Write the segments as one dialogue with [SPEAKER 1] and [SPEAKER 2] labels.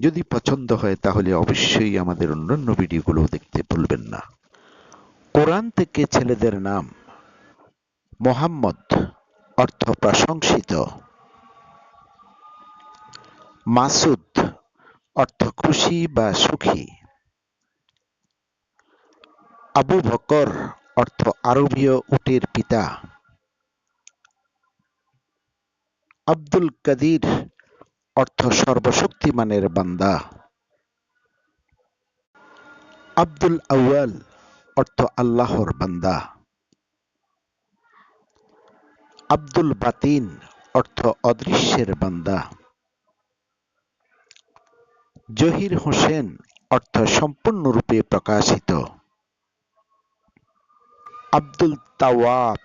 [SPEAKER 1] যদি পছন্দ হয়, তাহলে অবশ্যই আমাদের অন্যান্য ভিডিওগুলো দেখতে ভুলবেন না। কোরআন থেকে ছেলেদের নাম মোহাম্মদ, অর্থ প্রশংসিত। মাসুদ, অর্থ খুশি বা সুখী। আবু বকর, অর্থ আরবীয় উটের পিতা। আব্দুল কাদির অর্থ সর্বশক্তিমানের বান্দা। আব্দুল আউয়াল, অর্থ আল্লাহর বান্দা। আব্দুল বাতিন, অর্থ অদৃশ্যের বান্দা। জহির হোসেন, অর্থ সম্পূর্ণরূপে প্রকাশিত। আব্দুল তাওয়াব,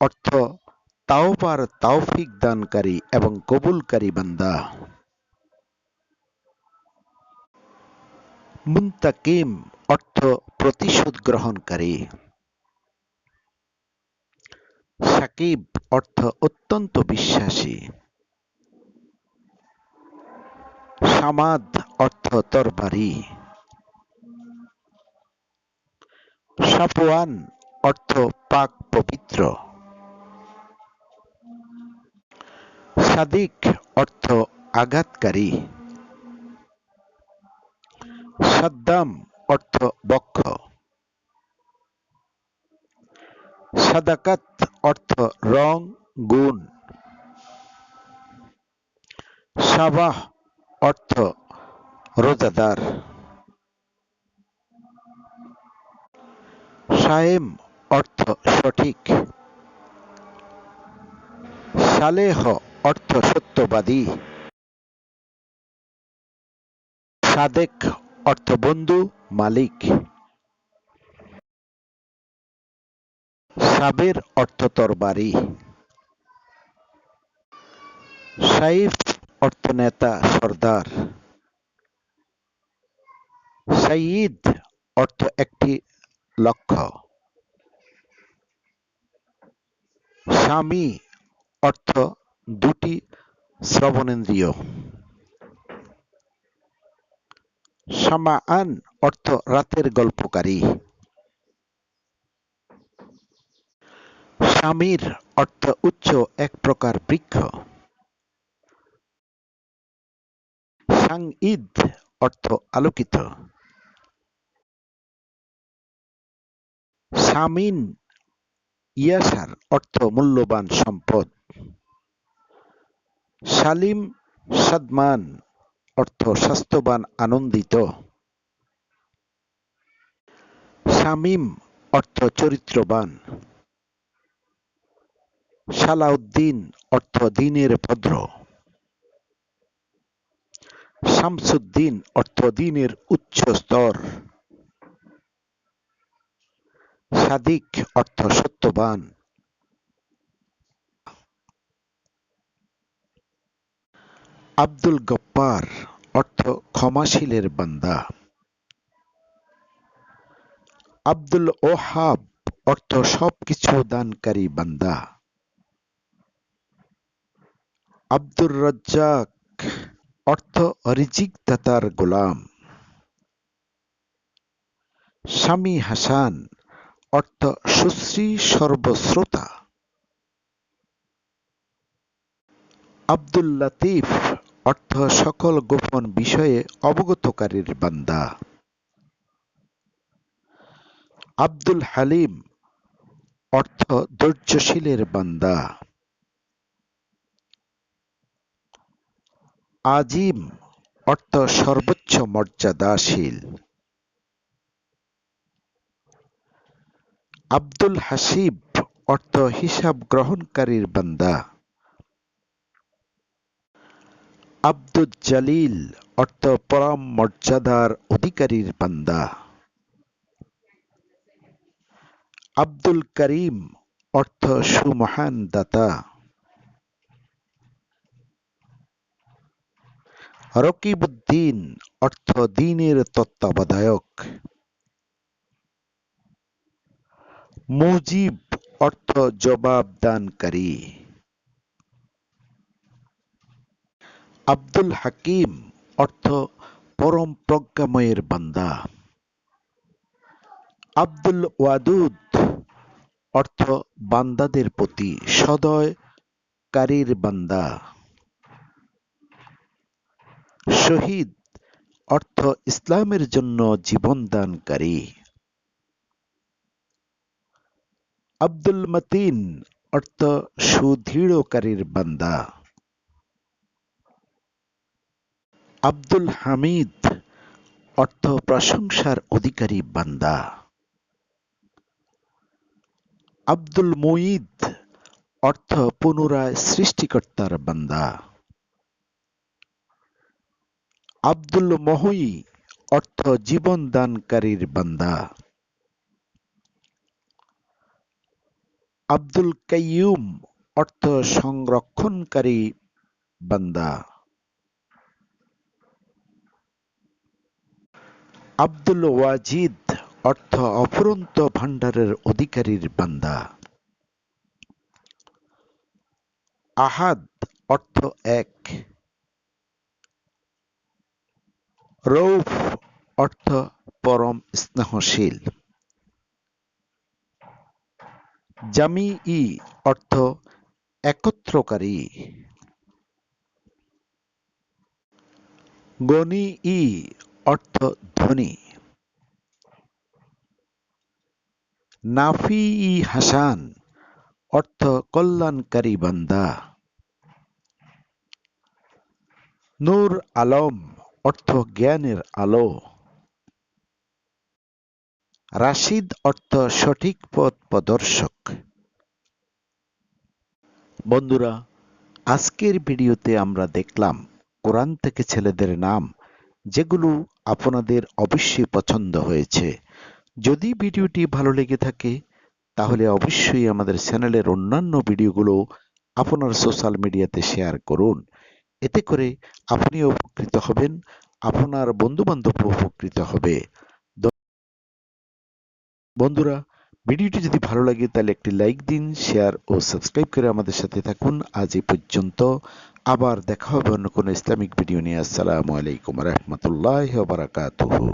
[SPEAKER 1] অর্থ তাওবার তাওফিক দানকারী এবং কবুলকারী বান্দা। মুন্তাকিম অর্থ প্রতিশোধ গ্রহণকারী। সাকিব অর্থ অত্যন্ত বিশ্বাসী। সামাদ অর্থ তরবারি। সাপওয়ান অর্থ পাক পবিত্র। সাদিক অর্থ আঘাতকারী। সাদ্দাম অর্থ বক্ষ। সাদাকাত অর্থ রং, গুণ। সাবাহ অর্থ রোজাদার। সায়েম অর্থ সঠিক। সালেহ অর্থ সত্যবাদী। সাদেক অর্থ বন্ধু, মালিক। সাবের অর্থ তরবারি। সাইফ অর্থ নেতা, সর্দার। সাইয়িদ অর্থ একটি লক্ষ্য। স্বামী অর্থ দুটি শ্রবণেন্দ্রিয়। সামাআন অর্থ রাতের গল্পকারী। স্বামীর অর্থ উচ্চ এক প্রকার বৃক্ষ। সাং সাংঈদ অর্থ আলোকিত। সামিন ইয়াসার অর্থ মূল্যবান সম্পদ। সালিম সাদমান, অর্থ স্বাস্থ্যবান, আনন্দিত। শামীম, অর্থ চরিত্রবান। সালাউদ্দিন অর্থ দিনের ভদ্র। শামসুদ্দিন, অর্থ দিনের উচ্চ স্তর। সাদিক, অর্থ সত্যবান। আব্দুল গপ্পার অর্থ ক্ষমাশীলের বান্দা। আব্দুল ওহাব অর্থ সবকিছু দানকারী বান্দা। আব্দুর রাজ্জাক অর্থ রিজিক দাতার গোলাম। স্বামী হাসান অর্থ সুশ্রী সর্বশ্রোতা। আব্দুল লতিফ অর্থ সকল গোপন বিষয়ে অবগতকারীর বান্দা। আব্দুল হালিম অর্থ ধৈর্যশীলের বান্দা। আজিম অর্থ সর্বোচ্চ মর্যাদাশীল। আব্দুল হাসিব অর্থ হিসাব গ্রহণকারীর বান্দা। আব্দুল জালিল অর্থ পরম মর্যাদার অধিকারীর বান্দা। আব্দুল করিম অর্থ সুমহান দাতা। রকিবউদ্দিন অর্থ দিনের তত্ত্বাবধায়ক। মুজিব অর্থ জবাবদানকারী। আব্দুল হাকিম অর্থ পরম প্রজ্ঞাময়ের বান্দা। আব্দুল ওয়াদুদ অর্থ বান্দাদের প্রতি সদয়কারীর বান্দা। শহীদ অর্থ ইসলামের জন্য জীবন দানকারী আব্দুল মতিন অর্থ সুদৃঢ়কারীর বান্দা। আব্দুল হামিদ, অর্থ প্রশংসার অধিকারী বান্দা। আব্দুল মুঈদ, অর্থ পুনরায় সৃষ্টিকর্তার বান্দা। আব্দুল মহই, অর্থ জীবন দানকারীর বান্দা। আব্দুল কাইয়ুম, অর্থ সংরক্ষণকারী বান্দা। আব্দুল ওয়াজিদ অর্থ অফুরন্ত ভাণ্ডারের অধিকারীর বান্দা। আহাদ অর্থ এক। রৌফ অর্থ পরম স্নেহশীল। জামিই অর্থ একত্রকারী। গনিই অর্থ ধনী নাফিই হাসান অর্থ কল্যাণকারী বান্দা নূর আলম অর্থ জ্ঞানের আলো রাশিদ অর্থ সঠিক পথ প্রদর্শক। বন্ধুরা, আজকের ভিডিওতে আমরা দেখলাম, কোরআন থেকে ছেলেদের নাম যেগুলো আপনাদের অবশ্যই পছন্দ হয়েছে। যদি ভিডিওটি ভালো লেগে থাকে, তাহলে অবশ্যই আমাদের চ্যানেলের অন্যান্য ভিডিওগুলো আপনার সোশ্যাল মিডিয়াতে শেয়ার করুন। এতে করে আপনিও উপকৃত হবেন, আপনার বন্ধু বান্ধব উপকৃত হবে। বন্ধুরা, ভিডিওটি যদি ভালো লাগে, তাহলে একটি লাইক দিন, শেয়ার ও সাবস্ক্রাইব করে আমাদের সাথে থাকুন। আজ এই পর্যন্ত। আবার দেখা হবে অন্য কোনো ইসলামিক ভিডিও নিয়ে। আসসালামু আলাইকুম রহমতুল্লাহ বারাকাতুহু।